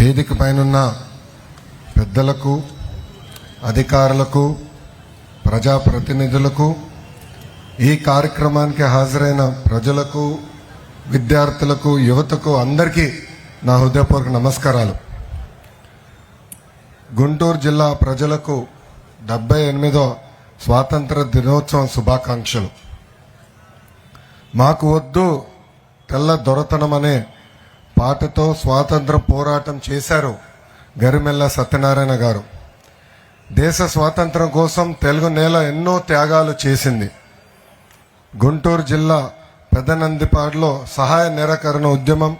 వేదిక పైనున్న పెద్దలకు అధికారులకు ప్రజాప్రతినిధులకు ఈ కార్యక్రమానికి హాజరైన ప్రజలకు విద్యార్థులకు యువతకు అందరికీ నా హృదయపూర్వక నమస్కారాలు. గుంటూరు జిల్లా ప్రజలకు డెబ్బై ఎనిమిదో స్వాతంత్ర దినోత్సవం శుభాకాంక్షలు. మాకు వద్దు తెల్ల దొరతనం అనే పాటతో స్వాతంత్ర పోరాటం చేశారు గరిమెల్ల సత్యనారాయణ గారు. దేశ స్వాతంత్రం కోసం తెలుగు నేల ఎన్నో త్యాగాలు చేసింది. గుంటూరు జిల్లా పెదనందిపాడులో సహాయ నిరాకరణ ఉద్యమం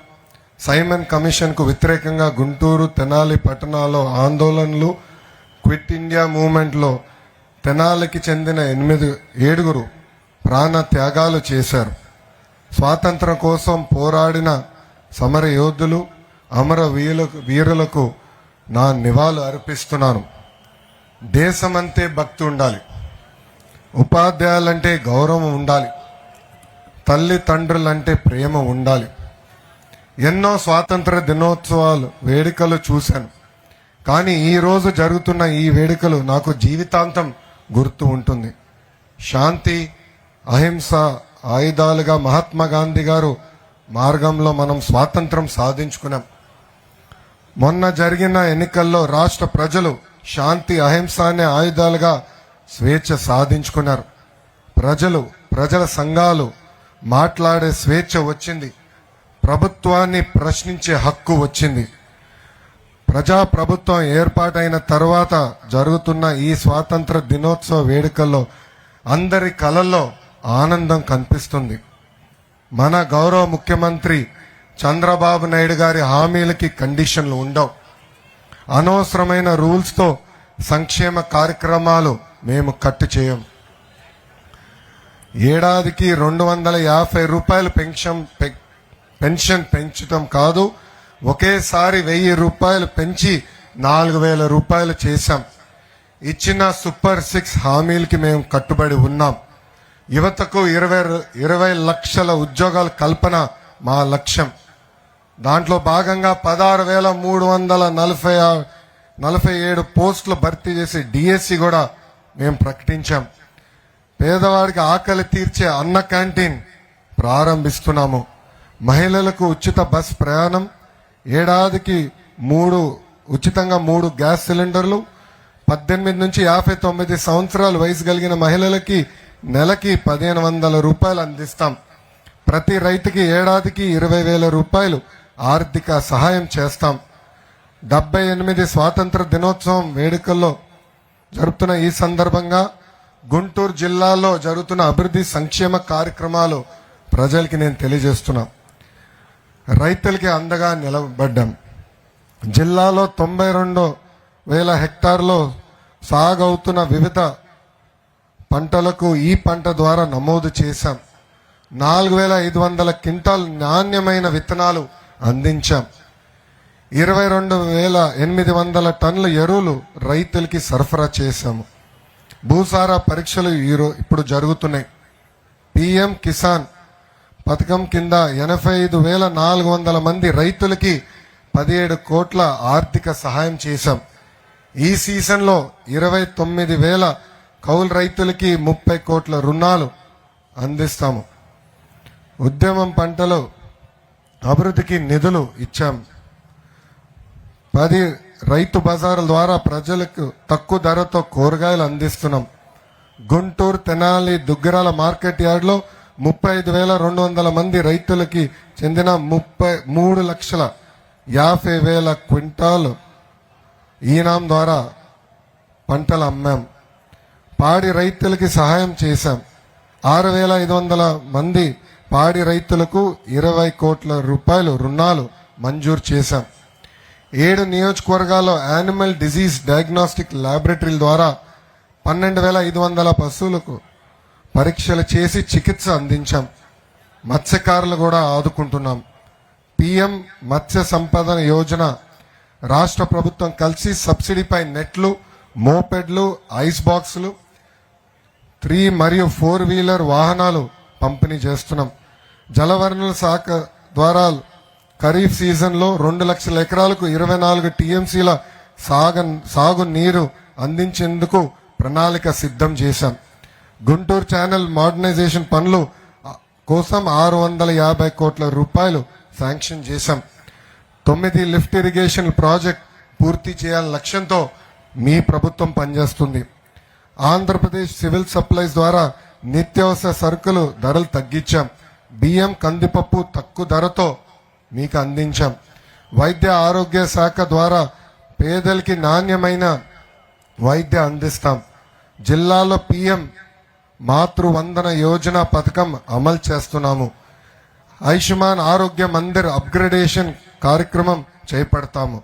సైమన్ కమిషన్కు వ్యతిరేకంగా గుంటూరు తెనాలి పట్టణాల్లో ఆందోళనలు క్విట్ ఇండియా మూమెంట్లో తెనాలికి చెందిన ఎనిమిది ఏడుగురు ప్రాణ త్యాగాలు చేశారు. స్వాతంత్రం కోసం పోరాడిన సమర యోధులు అమర వీరులకు వీరులకు నా నివాళులు అర్పిస్తున్నాను. దేశమంతే భక్తి ఉండాలి. ఉపాధ్యాయులంటే గౌరవం ఉండాలి. తల్లిదండ్రులంటే ప్రేమ ఉండాలి. ఎన్నో స్వాతంత్ర దినోత్సవాలు వేడుకలు చూశాను. కానీ ఈరోజు జరుగుతున్న ఈ వేడుకలు నాకు జీవితాంతం గుర్తు ఉంటుంది. శాంతి అహింస ఆయుధాలుగా మహాత్మా గాంధీ గారు మార్గంలో మనం స్వాతంత్రం సాధించుకున్నాం. మొన్న జరిగిన ఎన్నికల్లో రాష్ట్ర ప్రజలు శాంతి అహింస అనే ఆయుధాలుగా స్వేచ్ఛ సాధించుకున్నారు. ప్రజలు ప్రజల సంఘాలు మాట్లాడే స్వేచ్ఛ వచ్చింది. ప్రభుత్వాన్ని ప్రశ్నించే హక్కు వచ్చింది. ప్రజా ప్రభుత్వం ఏర్పాటైన తర్వాత జరుగుతున్న ఈ స్వాతంత్ర దినోత్సవ వేడుకల్లో అందరి కళల్లో ఆనందం కనిపిస్తుంది. మన గౌరవ ముఖ్యమంత్రి చంద్రబాబు నాయుడు గారి హామీలకి కండిషన్లు ఉండవు. అనవసరమైన రూల్స్తో సంక్షేమ కార్యక్రమాలు మేము కట్టు చేయం. ఏడాదికి రెండు వందల యాభై రూపాయలు పెన్షన్ పె- పెన్షన్ పెంచడం కాదు ఒకేసారి వెయ్యి రూపాయలు పెంచి నాలుగు వేల రూపాయలు చేశాం. ఇచ్చిన సూపర్ సిక్స్ హామీలకి మేము కట్టుబడి ఉన్నాం. యువతకు ఇరవై ఇరవై లక్షల ఉద్యోగాల కల్పన మా లక్ష్యం. దాంట్లో భాగంగా పదహారు వేల మూడు వందల నలభై నలభై ఏడు పోస్టులు భర్తీ చేసి డిఎస్సి కూడా మేము ప్రకటించాం. పేదవాడికి ఆకలి తీర్చే అన్న క్యాంటీన్ ప్రారంభిస్తున్నాము. మహిళలకు ఉచిత బస్ ప్రయాణం ఏడాదికి మూడు ఉచితంగా మూడు గ్యాస్ సిలిండర్లు పద్దెనిమిది నుంచి యాభై తొమ్మిది సంవత్సరాలు వయసు కలిగిన మహిళలకి నెలకి పదిహేను వందల రూపాయలు అందిస్తాం. ప్రతి రైతుకి ఏడాదికి ఇరవై వేల రూపాయలు ఆర్థిక సహాయం చేస్తాం. డెబ్బై ఎనిమిది స్వాతంత్ర దినోత్సవం వేడుకల్లో జరుపుతున్న ఈ సందర్భంగా గుంటూరు జిల్లాలో జరుగుతున్న అభివృద్ధి సంక్షేమ కార్యక్రమాలు ప్రజలకి నేను తెలియజేస్తున్నా. రైతులకి అందగా నిలబడ్డాం. జిల్లాలో తొంభై రెండు వేల హెక్టార్లో సాగవుతున్న వివిధ పంటలకు ఈ పంట ద్వారా నమోదు చేశాం. నాలుగు వేల ఐదు వందల క్వింటాల్ నాణ్యమైన విత్తనాలు అందించాం. ఇరవై రెండు వేల ఎనిమిది వందల టన్నుల ఎరువులు రైతులకి సరఫరా చేశాము. భూసార పరీక్షలు ఈరో ఇప్పుడు జరుగుతున్నాయి. పిఎం కిసాన్ పథకం కింద ఎనభై ఐదు వేల నాలుగు వందల మంది రైతులకి పదిహేడు కోట్ల ఆర్థిక సహాయం చేశాం. ఈ సీజన్లో ఇరవై తొమ్మిది వేల కౌలు రైతులకి ముప్పై కోట్ల రుణాలు అందిస్తాము. ఉద్యమం పంటలో అభివృద్ధికి నిధులు ఇచ్చాం. పది రైతు బజార్ల ద్వారా ప్రజలకు తక్కువ ధరతో కూరగాయలు అందిస్తున్నాం. గుంటూరు తెనాలి దుగ్గరాల మార్కెట్ యార్డ్లో ముప్పై ఐదు వేల రెండు వందల మంది రైతులకి చెందిన ముప్పై మూడు లక్షల యాభై వేల క్వింటాలు ఈనాం ద్వారా పంటలు అమ్మాం. పాడి రైతులకి సహాయం చేశాం. ఆరు వేల ఐదు వందల మంది పాడి రైతులకు ఇరవై కోట్ల రూపాయలు రుణాలు మంజూరు చేశాం. ఏడు నియోజకవర్గాల్లో యానిమల్ డిజీజ్ డయాగ్నోస్టిక్ ల్యాబొరేటరీల ద్వారా పన్నెండు వేల ఐదు వందల పశువులకు పరీక్షలు చేసి చికిత్స అందించాం. మత్స్యకారులు కూడా ఆదుకుంటున్నాం. పిఎం మత్స్య సంపద యోజన రాష్ట్ర ప్రభుత్వం కలిసి సబ్సిడీపై నెట్లు మోపెడ్లు ఐస్ బాక్సులు త్రీ మరియు ఫోర్ వీలర్ వాహనాలు పంపిణీ చేస్తున్నాం. జలవనరుల శాఖ ద్వారా ఖరీఫ్ సీజన్లో రెండు లక్షల ఎకరాలకు ఇరవై నాలుగు టీఎంసీల సాగ సాగు నీరు అందించేందుకు ప్రణాళిక సిద్ధం చేశాం. గుంటూరు ఛానల్ మోడర్నైజేషన్ పనులు కోసం ఆరు వందల యాభై కోట్ల రూపాయలు శాంక్షన్ చేశాం. తొమ్మిది లిఫ్ట్ ఇరిగేషన్ ప్రాజెక్ట్ పూర్తి చేయాలని లక్ష్యంతో మీ ప్రభుత్వం పనిచేస్తుంది. ఆంధ్రప్రదేశ్ సివిల్ సప్లైస్ ద్వారా నిత్యావసర సరుకులు ధరలు తగ్గించాం. బియ్యం కందిపప్పు తక్కువ ధరతో మీకు అందించాం. వైద్య ఆరోగ్య శాఖ ద్వారా పేదలకి నాణ్యమైన వైద్య అందిస్తాం. జిల్లాలో పిఎం మాతృవందన యోజన పథకం అమలు చేస్తున్నాము. ఆయుష్మాన్ ఆరోగ్య మందిర్ అప్గ్రేడేషన్ కార్యక్రమం చేపడతాము.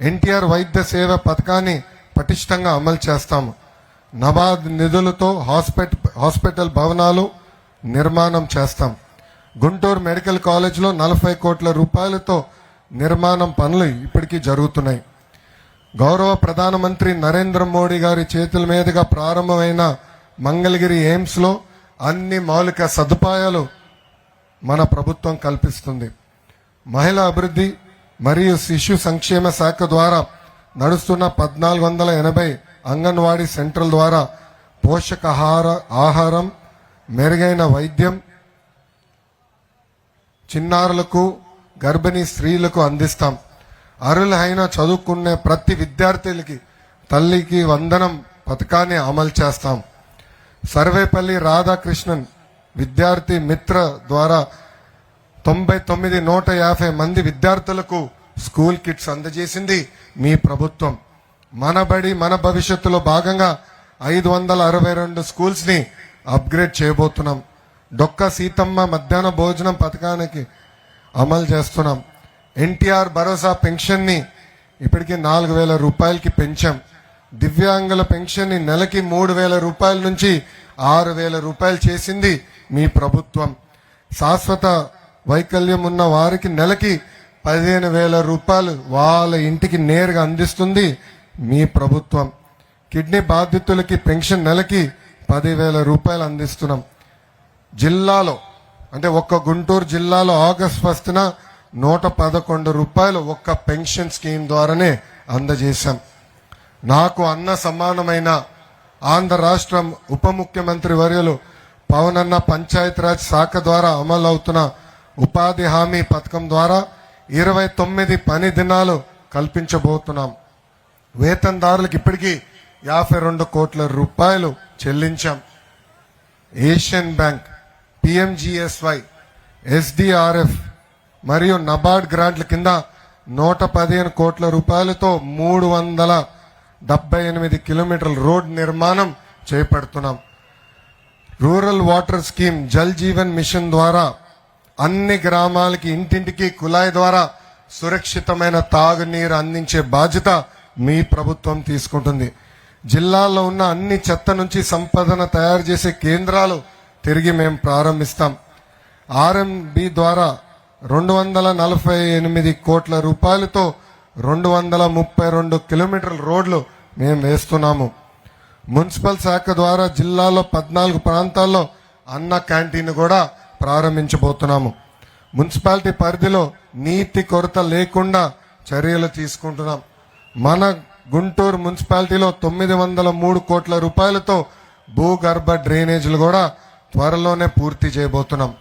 ఎన్టీఆర్ వైద్య సేవ పథకాన్ని పటిష్టంగా అమలు చేస్తాము. నబాద్ నిధులతో హాస్పిటల్ హాస్పిటల్ భవనాలు నిర్మాణం చేస్తాం. గుంటూరు మెడికల్ కాలేజ్లో నలభై కోట్ల రూపాయలతో నిర్మాణం పనులు ఇప్పటికీ జరుగుతున్నాయి. గౌరవ ప్రధానమంత్రి నరేంద్ర మోడీ గారి చేతుల మీదుగా ప్రారంభమైన మంగళగిరి ఎయిమ్స్లో అన్ని మౌలిక సదుపాయాలు మన ప్రభుత్వం కల్పిస్తుంది. మహిళా అభివృద్ధి మరియు శిశు సంక్షేమ శాఖ ద్వారా నడుస్తున్న పద్నాలుగు వందల ఎనభై అంగన్వాడీ సెంటర్ల ద్వారా పోషకాహార ఆహారం మెరుగైన వైద్యం చిన్నారులకు గర్భిణీ స్త్రీలకు అందిస్తాం. అర్హులైన చదువుకునే ప్రతి విద్యార్థులకి తల్లికి వందనం పథకాన్ని అమలు చేస్తాం. సర్వేపల్లి రాధాకృష్ణన్ విద్యార్థి మిత్ర ద్వారా తొంభై తొమ్మిది నూట యాభై మంది విద్యార్థులకు స్కూల్ కిట్స్ అందజేసింది మీ ప్రభుత్వం. మన బడి మన భవిష్యత్తులో భాగంగా ఐదు వందల అరవై రెండు స్కూల్స్ని అప్గ్రేడ్ చేయబోతున్నాం. డొక్క సీతమ్మ మధ్యాహ్న భోజనం పథకానికి అమలు చేస్తున్నాం. ఎన్టీఆర్ భరోసా పెన్షన్ని ఇప్పటికి నాలుగు వేల రూపాయలకి పెంచాం. దివ్యాంగుల పెన్షన్ని నెలకి మూడు వేల రూపాయల నుంచి ఆరు వేల రూపాయలు చేసింది మీ ప్రభుత్వం. శాశ్వత వైకల్యం ఉన్న వారికి నెలకి పదిహేను వేల రూపాయలు వాళ్ళ ఇంటికి నేరుగా అందిస్తుంది మీ ప్రభుత్వం కిడ్నీ బాధితులకి పెన్షన్ నెలకి పదివేల రూపాయలు అందిస్తున్నాం. జిల్లాలో అంటే ఒక్క గుంటూరు జిల్లాలో ఆగస్ట్ ఫస్ట్న నూట పదకొండు రూపాయలు ఒక్క పెన్షన్ స్కీమ్ ద్వారానే అందజేశాం. నాకు అన్న సమానమైన ఆంధ్ర రాష్ట్రం ఉప ముఖ్యమంత్రి వర్యులు పవనన్న పంచాయతీరాజ్ శాఖ ద్వారా అమలు అవుతున్న ఉపాధి హామీ పథకం ద్వారా ఇరవై తొమ్మిది పని దినాలు కల్పించబోతున్నాం. వేతనదారులకు ఇప్పటికీ యాభై రెండు కోట్ల రూపాయలు చెల్లించాం. ఏషియన్ బ్యాంక్ పిఎంజిఎస్వై ఎస్డిఆర్ఎఫ్ మరియు నబార్డ్ గ్రాంట్ల కింద నూట పదిహేను కోట్ల రూపాయలతో మూడు వందల డెబ్బై ఎనిమిది కిలోమీటర్ల రోడ్ నిర్మాణం చేపడుతున్నాం. Rural water scheme Jal Jeevan Mission ద్వారా అన్ని గ్రామాలకి ఇంటింటికి కుళాయి ద్వారా సురక్షితమైన తాగునీరు అందించే బాధ్యత మీ ప్రభుత్వం తీసుకుంటుంది. జిల్లాలో ఉన్న అన్ని చెత్త నుంచి సంపదన తయారు చేసే కేంద్రాలు తిరిగి మేము ప్రారంభిస్తాం. ఆర్ఎంబి ద్వారా రెండు వందల నలభై ఎనిమిది కోట్ల రూపాయలతో రెండు వందల ముప్పై రెండు కిలోమీటర్ల రోడ్లు మేము వేస్తున్నాము. మున్సిపల్ శాఖ ద్వారా జిల్లాలో పద్నాలుగు ప్రాంతాల్లో అన్న క్యాంటీన్ కూడా ప్రారంభించబోతున్నాము. మున్సిపాలిటీ పరిధిలో నీటి కొరత లేకుండా చర్యలు తీసుకుంటున్నాం. మన గుంటూరు మున్సిపాలిటీలో తొమ్మిది వందల మూడు కోట్ల రూపాయలతో భూగర్భ డ్రైనేజీలు కూడా త్వరలోనే పూర్తి చేయబోతున్నాం.